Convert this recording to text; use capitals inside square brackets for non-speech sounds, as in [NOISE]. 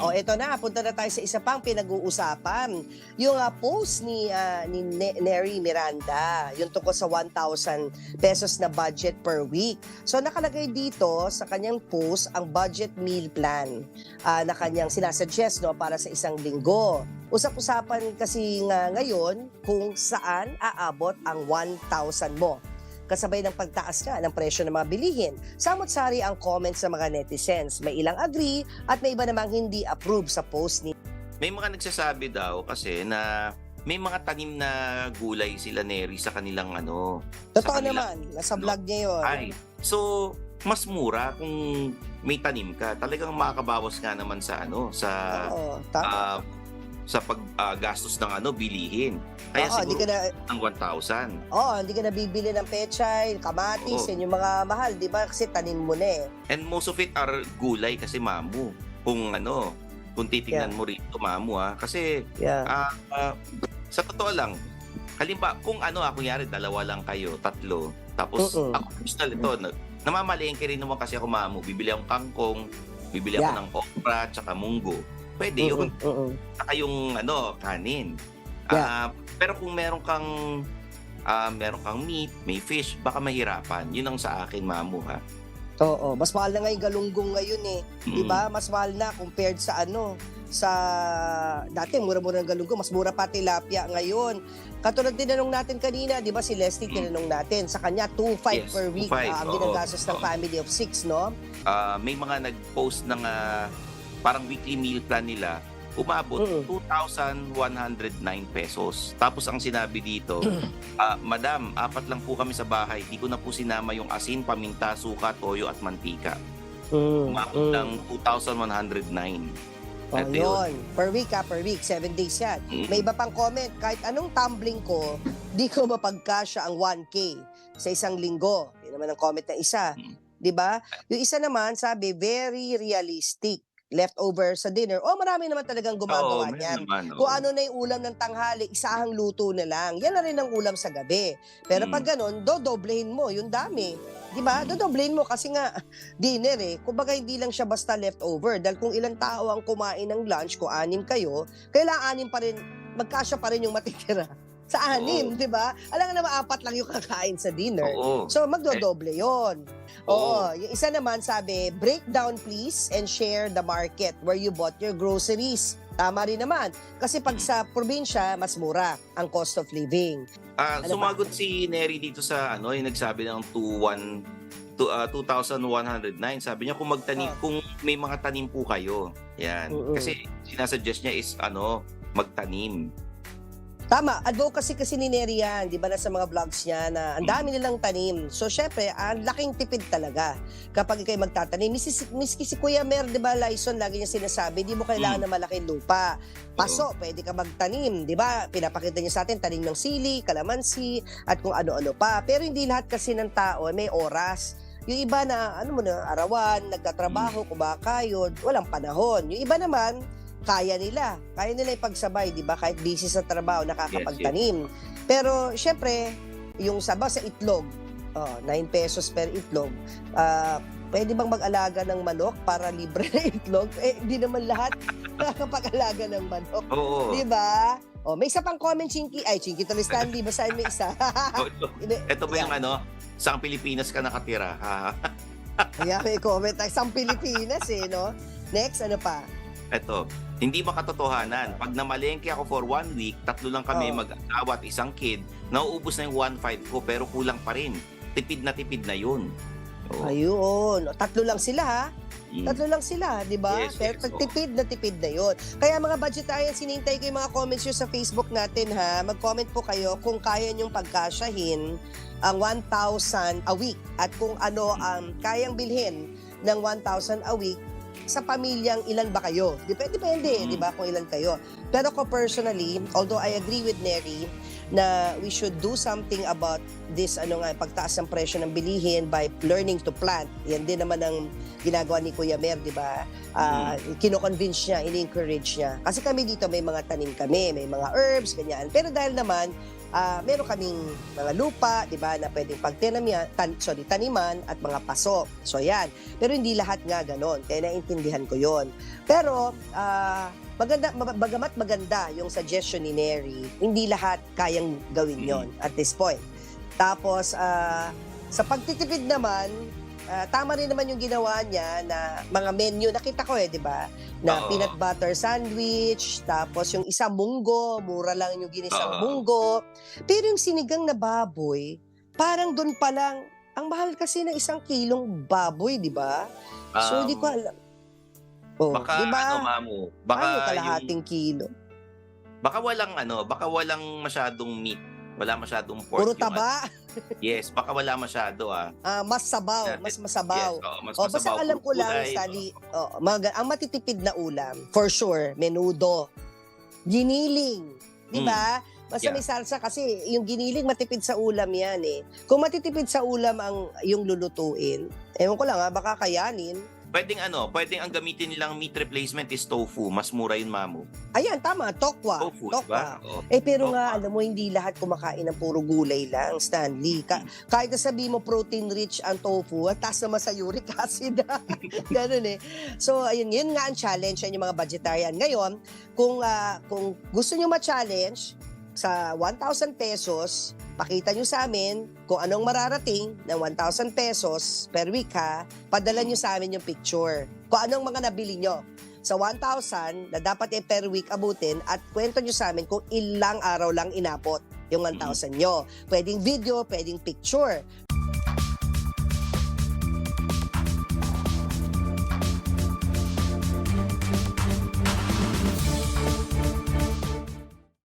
O eto na, punta na tayo sa isa pang pinag-uusapan. Yung ah, post ni, ah, ni Ne- Neri Miranda, yung tungkol sa 1,000 pesos na budget per week. So nakalagay dito sa kanyang post ang budget meal plan ah, na kanyang sinasuggest no, para sa isang linggo. Usap-usapan kasi nga ngayon kung saan aabot ang 1,000 mo kasabay ng pagtaas nga ng presyo ng mga bilihin. Samot-sari ang comments ng mga netizens. May ilang agree at may iba namang hindi approve sa post ni May mga nagsasabi daw kasi na may mga tanim na gulay sila Neri sa kanilang ano. Totoo kanilang- naman, nasa vlog niya yun. Ay, so mas mura kung may tanim ka. Talagang makakabawas nga naman sa ano, sa Oo, tama. ah, sa paggastos ng ano bilihin. Kaya Oo, siguro na, ng 1,000. oh, hindi ka na bibili ng pechay, kamatis, Oo. yun yung mga mahal, di ba? Kasi tanim mo na eh. And most of it are gulay kasi mamu. Kung ano, kung titingnan mo rito mamu ha. Kasi Yeah. Ah, ah, sa totoo lang, halimbawa, kung ano, ah, kunyari, dalawa lang kayo, tatlo, tapos Mm-mm. ako personal ito, na, namamalengke rin naman kasi ako mamu, bibili akong kangkong, bibili ako Yeah. ng okra, tsaka munggo. Pwede yun. Mm-mm. Saka yung, ano, kanin. Yeah. Ah, pero kung meron kang ah, meron kang meat, may fish, baka mahirapan. Yun ang sa akin, mamu, ha? Oo, mas mahal na nga yung galunggong ngayon eh. Di Mm. ba? Mas mahal na compared sa ano, sa dati mura-mura ng galunggong, mas mura pa tilapia ngayon. Katulad tinanong natin kanina, di ba si Leslie Mm. tinanong natin, sa kanya 2.5 Yes, per week 2.5, ah, ang oo. ginagastos ng Oo. family of 6, no? Ah, may mga nag-post ng ah, parang weekly meal plan nila, umabot Mm. 2,109 pesos. Tapos ang sinabi dito, [CLEARS THROAT] ah, Madam, apat lang po kami sa bahay. Di ko na po sinama yung asin, paminta, suka, toyo at mantika. Mm, Umabot mm. ng 2,109. Oh, yun. Per week ha, per week. Seven days yan. Mm. May iba pang comment. Kahit anong tumbling ko, [LAUGHS] di ko mapagkasya ang 1K sa isang linggo. Yun naman ang comment ng isa. Mm. Di ba? Yung isa naman, sabi, very realistic. Leftover sa dinner. Oh, marami naman talagang gumagawa Oo, niyan. naman. Kung ano na yung ulam ng tanghali, isahang luto na lang. Yan na rin ang ulam sa gabi. Pero Mm. pag ganun, dodoblehin mo yung dami. Di ba? Dodoblehin mo kasi nga [LAUGHS] dinner eh. Kumbaga hindi lang siya basta leftover. Dahil kung ilang tao ang kumain ng lunch, kung anim kayo, kailangan anim pa rin, magkasya pa rin yung matitira. Sa anim, di ba? Alam nga naman, apat lang yung kakain sa dinner. Oo. So, magdodoble yon. Oo. Oo. Yung isa naman sabi, break down please and share the market where you bought your groceries. Tama rin naman. Kasi pag sa probinsya, mas mura ang cost of living. Ah, Ano ba? sumagot si Neri dito sa ano, yung nagsabi ng 21 to, ah, 2,109. Sabi niya kung magtanim Ah. kung may mga tanim po kayo. Yan. Mm-mm. Kasi sinasuggest niya is ano, magtanim. Tama, advocacy kasi ni Neri yan, di ba na sa mga vlogs niya na ang dami nilang tanim. So syempre, ang laking tipid talaga kapag kayo magtatanim. Miski, miski si Kuya Mer, di ba, Lyson, lagi niya sinasabi, di mo kailangan ng malaking lupa. Paso, pwede ka magtanim, di ba? Pinapakita niya sa atin, tanim ng sili, kalamansi, at kung ano-ano pa. Pero hindi lahat kasi ng tao may oras. Yung iba na, ano mo na, arawan, nagtatrabaho, kumakayod, walang panahon. Yung iba naman, kaya nila. Kaya nila ipagsabay, di ba? Kahit busy sa trabaho, nakakapagtanim. Pero, syempre, yung saba sa itlog, oh, 9 pesos per itlog, ah, pwede bang mag-alaga ng manok para libre na [LAUGHS] itlog? Eh, di naman lahat [LAUGHS] nakakapag-alaga ng manok. Oo. Di ba? Oh, may isa pang comment, Chinky. Ay, Chinky tuloy Stanley. Basahin mo isa. [LAUGHS] Oh, ito, ba yung ano, saan Pilipinas ka nakatira? Ha? Kaya may comment. Isang Pilipinas eh, no? Next, ano pa? Ito, hindi makatotohanan. Pag namalengke ako for one week, tatlo lang kami Oo. mag-asawa at isang kid, nauubos na yung 1.5 ko pero kulang pa rin. Tipid na tipid na yun. Oo. Ayun. Tatlo lang sila, ha? Mm. Tatlo lang sila, di ba? Yes, Pero yes, pag tipid na tipid na yon. Kaya mga budgetarian, sinintay ko yung mga comments nyo sa Facebook natin ha. Mag-comment po kayo kung kaya nyong pagkasyahin ang 1,000 a week at kung ano ang kayang bilhin ng 1,000 a week sa pamilyang ilan ba kayo? Depende, depende, Mm. di ba, kung ilan kayo. Pero ko personally, although I agree with Neri na we should do something about this ano nga pagtaas ng presyo ng bilihin by learning to plant. Yan din naman ang ginagawa ni Kuya Mer, di ba? Ah, kino-convince niya, ini-encourage niya. Kasi kami dito may mga tanim kami, may mga herbs, ganyan. Pero dahil naman ah, meron kaming mga lupa, di ba, na pwedeng pagtinamihan, tan, sorry, taniman at mga paso. So yan. Pero hindi lahat nga ganon. Kaya naintindihan ko yon. Pero, ah, maganda, ma- bagamat maganda yung suggestion ni Neri, hindi lahat kayang gawin yon at this point. Tapos, ah, sa pagtitipid naman, ah, tama rin naman yung ginawa niya na mga menu, nakita ko eh, di ba? Na Oo. peanut butter sandwich, tapos yung isang munggo, mura lang yung ginisang Oo. munggo. Pero yung sinigang na baboy, parang doon pa lang, ang mahal kasi ng isang kilong baboy, di ba? So, Um, hindi ko alam. Oh, Baka di ba? ano, mamu, baka ano yung, kalahating kilo? baka walang ano, baka walang masyadong meat. Wala masyadong pork. Puro yung taba, ano. Yes, baka wala masyado ah. ah, mas sabaw, mas masabaw. Yes, oo, mas O, basta masabaw, alam ko lang, Sally, oh, mga, ang matitipid na ulam, for sure, menudo, giniling, di Mm. ba? Basta Yeah. may salsa kasi yung giniling matipid sa ulam yan eh. Kung matitipid sa ulam ang yung lulutuin, ewan ko lang ha, baka kayanin. Pwedeng ano, pwedeng ang gamitin nilang meat replacement is tofu. Mas mura yun, mamu. Ayan, tama, tokwa. Tofu, tokwa. diba? Oo. Eh pero Tokwa. nga, alam mo, hindi lahat kumakain ng puro gulay lang, Stanley. Ka- kahit na sabi mo protein rich ang tofu, at taas naman sa uric [LAUGHS] acid. [LAUGHS] Ganun eh. So, ayun, yun nga ang challenge yan yung mga vegetarian. Ngayon, kung, ah, kung gusto nyo ma-challenge, sa 1,000 pesos, pakita nyo sa amin kung anong mararating ng 1,000 pesos per week ha, padala nyo sa amin yung picture. Kung anong mga nabili nyo sa 1,000 na dapat eh per week abutin at kwento nyo sa amin kung ilang araw lang inabot yung 1,000 nyo. Pwedeng video, pwedeng picture.